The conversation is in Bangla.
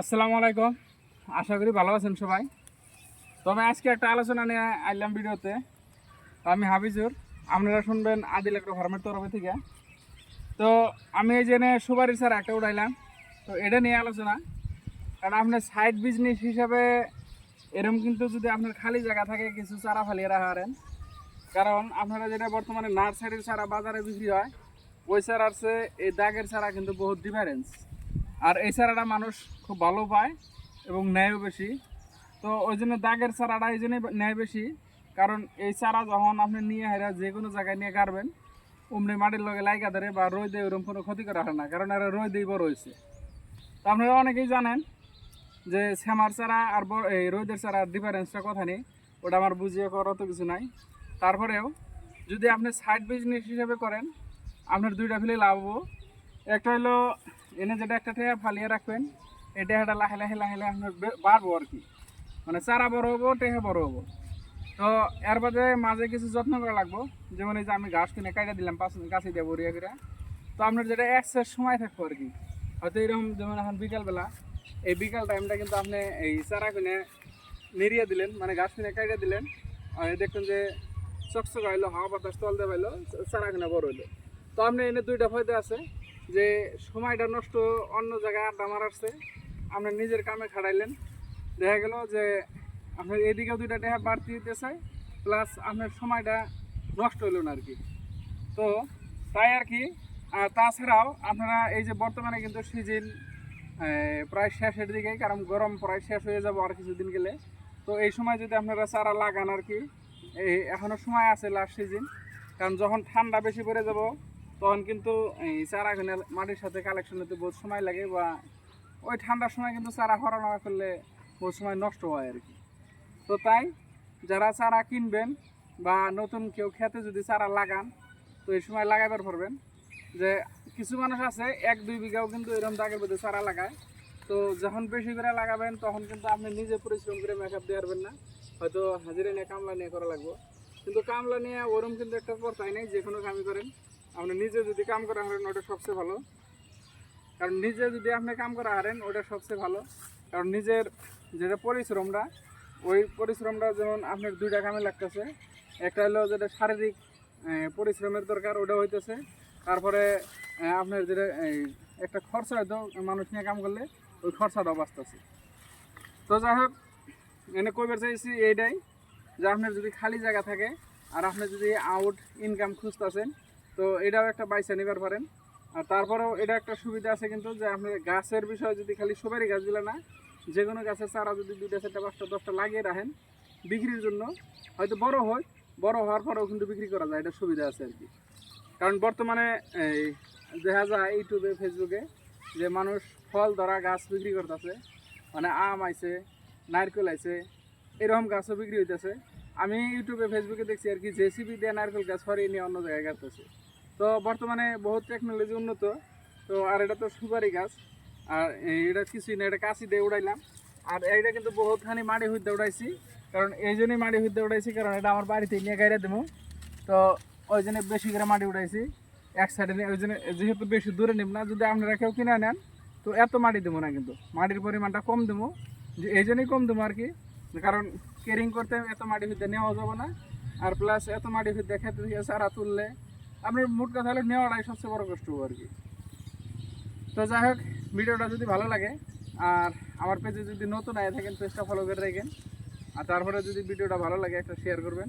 আসসালামু আলাইকুম। আশা করি ভালো আছেন সবাই। তো আমি আজকে একটা আলোচনা নিয়ে আইলাম ভিডিওতে। আমি হাফিজুর। আপনারা শুনবেন আদিল একটা ফার্মের তরফ থেকে। তো আমি এই জেনে সুপারি স্যার একটা উঠাইলাম। তো এটা নিয়ে আলোচনা। কারণ আপনার সাইড বিজনেস হিসাবে এরকম কিন্তু যদি আপনার খালি জায়গা থাকে, কিছু চারা ফালিয়ে রাখারেন কারণ আপনারা যেটা বর্তমানে নার্সারির চারা বাজারে বিক্রি হয়, ওই চারার চেয়ে এই দাগের চারা কিন্তু বহুত ডিফারেন্স আর এই চারাটা মানুষ খুব ভালো পায় এবং নেয়ও বেশি। তো ওই জন্য দাগের চারাটা এই জন্যই নেয় বেশি। কারণ এই চারা যখন আপনি নিয়ে হেরা যে কোনো জায়গায় নিয়ে গাড়বেন অমনি মাটির লগে লাইকা ধরে বা রোদে ওরকম কোনো ক্ষতি করা হয় না, কারণ এরা রোদেই বড় হয়েছে। তো আপনারা অনেকেই জানেন যে শ্যামার চারা আর এই রোদের চারার ডিফারেন্সটা কথা নেই, ওটা আমার বুঝিয়ে করার তো কিছু নাই। তারপরেও যদি আপনি সাইড বিজনেস হিসেবে করেন, আপনার দুইটা ফেলে লাভ একটা হলো এনে যেটা একটা টেয়া ফালিয়ে রাখবেন এটা একটা লাহে লাহে লাহে লাহে আপনার বাড়বো আর কি। মানে চারা বড় হব টেহা বড় হব। তো এর বাদে মাঝে কিছু যত্ন করা লাগবো, যেমন এই যে আমি ঘাস কিনে কাটা দিলাম, পাঁচ কাছে দিয়ে বরিয়া করে। তো আপনার যেটা এক্সেস সময় থাকব আর কি। হয়তো এরকম যেমন এখন বিকালবেলা, এই বিকাল টাইমটা কিন্তু আপনি এই চারা কিনে নেড়িয়ে দিলেন মানে ঘাস কিনে কাটা দিলেন, আর এই দেখবেন যে চকচক হইল, হাওয়া বাতাস তল দিয়ে পাইলো চারা কিনে বড় হইল। তো আপনি এনে দুইটা ফায়দা আছে যে সময়টা নষ্ট, অন্য জায়গায় আড্ডা মারাচ্ছে আপনি নিজের কামে খাটাইলেন দেখা গেল যে আপনার এদিকেও দুইটা টাকা বাড়তি দিতেছে, প্লাস আপনার সময়টা নষ্ট হইল না আর কি তো তাই আর কি তাছাড়াও আপনারা এই যে বর্তমানে কিন্তু সিজন প্রায় শেষের দিকে কারণ গরম প্রায় শেষ হয়ে যাব আর কিছুদিন গেলে। তো এই সময় যদি আপনারা চারা লাগান আর কি, এই এখনও সময় আছে লাস্ট সিজন কারণ যখন ঠান্ডা বেশি পড়ে যাব তখন কিন্তু এই চারা কিনে মাটির সাথে কালেকশন হতে বহুত সময় লাগে বা ওই ঠান্ডার সময় কিন্তু চারা খরা না করলে বহুত সময় নষ্ট হয় আর কি। তো তাই যারা চারা কিনবেন বা নতুন কেউ খেতে যদি চারা লাগান, তো এই সময় লাগাইবার পারবেন। যে কিছু মানুষ আছে, এক, দুই বিঘাও কিন্তু এরকম দাগের মধ্যে চারা লাগায়। তো যখন বেশি করে লাগাবেন, তখন কিন্তু আপনি নিজে পরিশ্রম করে মেকআপ দিয়ে পারবেন না। হয়তো হাজিরা নিয়ে কামলা নিয়ে করা লাগবে। কিন্তু কামলা নিয়ে ওরম কিন্তু একটা পর্তাই নেই যে কোনো কামই করেন। আপনি নিজে যদি কাম করা হারেন, ওটা সবচেয়ে ভালো। কারণ নিজে যদি আপনি কাম করা হারেন, ওটা সবচেয়ে ভালো। কারণ নিজের যেটা পরিশ্রমটা, ওই পরিশ্রমটা যেমন আপনার দুইটা কামে লাগতেছে। একটা হলো যেটা শারীরিক পরিশ্রমের দরকার, ওটা হইতেছে। তারপরে আপনার যেটা একটা খরচা হয়তো মানুষ নিয়ে কাম করলে, ওই খরচাটাও বাঁচতেছে। তো যাই হোক, এনে কইবার চাইছি এইটাই, যে আপনার যদি খালি জায়গা থাকে, আর আপনি যদি আউট ইনকাম খুঁজতেছেন তো এটাও একটা বাইসা নিবার পারেন। আর তারপরেও এটা একটা সুবিধা আছে কিন্তু যে আপনি গাছের বিষয়ে যদি খালি সুপারি গাছগুলো না যে কোনো গাছের চারা যদি দুইটা, চারটা, পাঁচটা, দশটা লাগিয়ে রাখেন বিক্রির জন্য, হয়তো বড় হয়, বড় হওয়ার পরেও কিন্তু বিক্রি করা যায়, এটা সুবিধা আছে আর কি। কারণ বর্তমানে এই দেখা যায় ইউটিউবে, ফেসবুকে যে মানুষ ফল ধরা গাছ বিক্রি করতেছে মানে আম আইছে, নারকেল আইছে, এরকম গাছও বিক্রি হইতেছে। আমি ইউটিউবে, ফেসবুকে দেখছি আর কি জেসিবি দিয়ে নারকেল গাছ সরিয়ে নিয়ে অন্য জায়গায় গাছতেছে। তো বর্তমানে বহুত টেকনোলজি উন্নত, তো আর এটা তো সুপারি গাছ, আর এটা কিছুই না, এটা কাশি দিয়ে উড়াইলাম। আর এইটা কিন্তু বহুতখানি মাটি হইতে উড়াইছি, কারণ এই জন্যই মাটি হইতে উড়াইছি, কারণ এটা আমার বাড়িতে নিয়ে গাইরে দেবো তো ওই জন্য বেশি করে মাটি উড়াইছি, এক সাইডে নিয়ে, ওই জন্য যেহেতু বেশি দূরে নিব না, যদি আপনারা কেউ কিনে নেন, তো এত মাটি দেবো না কিন্তু মাটির পরিমাণটা কম দেবো যে এই জন্যই কম দেবো আর কি, কারণ কেরিং করতে এত মাটি হইতে নেওয়া যাবে না, আর প্লাস এত মাটি হইতে খেতে সারা তুললে আপনার মোট কথা হলো নেওয়াটাই সবচেয়ে বড় কষ্ট আর কি। তো যাই হোক, ভিডিওটা যদি ভালো লাগে, আর আমার পেজে যদি নতুন আয় থাকেন, পেজটা ফলো করে রাখেন, আর তারপরে যদি ভিডিওটা ভালো লাগে, একটা শেয়ার করবেন।